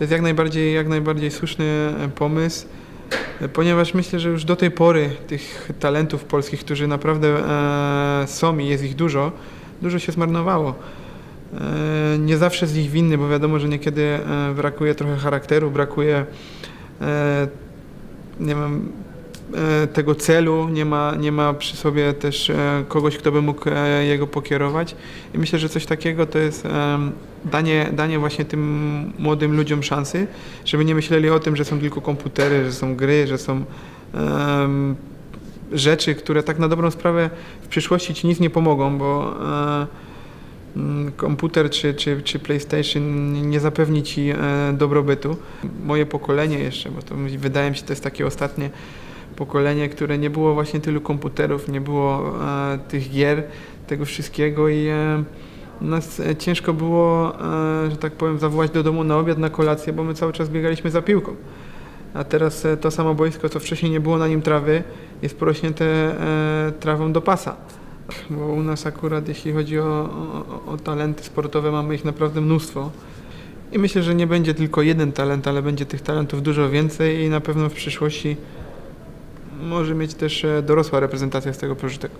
To jest jak najbardziej, jak najbardziej słuszny e, pomysł, e, ponieważ myślę, że już do tej pory tych talentów polskich, którzy naprawdę e, są i jest ich dużo, dużo się zmarnowało. E, nie zawsze z ich winny, bo wiadomo, że niekiedy e, brakuje trochę charakteru, brakuje e, nie wiem, e, tego celu, nie ma, nie ma przy sobie też e, kogoś, kto by mógł e, jego pokierować. I myślę, że coś takiego to jest em, danie, danie właśnie tym młodym ludziom szansy, żeby nie myśleli o tym, że są tylko komputery, że są gry, że są em, rzeczy, które tak na dobrą sprawę w przyszłości ci nic nie pomogą, bo mm, komputer czy, czy, czy PlayStation nie zapewni ci e, dobrobytu. Moje pokolenie jeszcze, bo to wydaje mi się, to jest takie ostatnie pokolenie, które nie było właśnie tylu komputerów, nie było e, tych gier, tego wszystkiego i nas e, ciężko było, e, że tak powiem, zawołać do domu na obiad, na kolację, bo my cały czas biegaliśmy za piłką. A teraz e, to samo boisko, co wcześniej nie było na nim trawy, jest porośnięte trawą do pasa. Bo u nas akurat, jeśli chodzi o, o, o talenty sportowe, mamy ich naprawdę mnóstwo. I myślę, że nie będzie tylko jeden talent, ale będzie tych talentów dużo więcej i na pewno w przyszłości może mieć też dorosła reprezentacja z tego pożytek.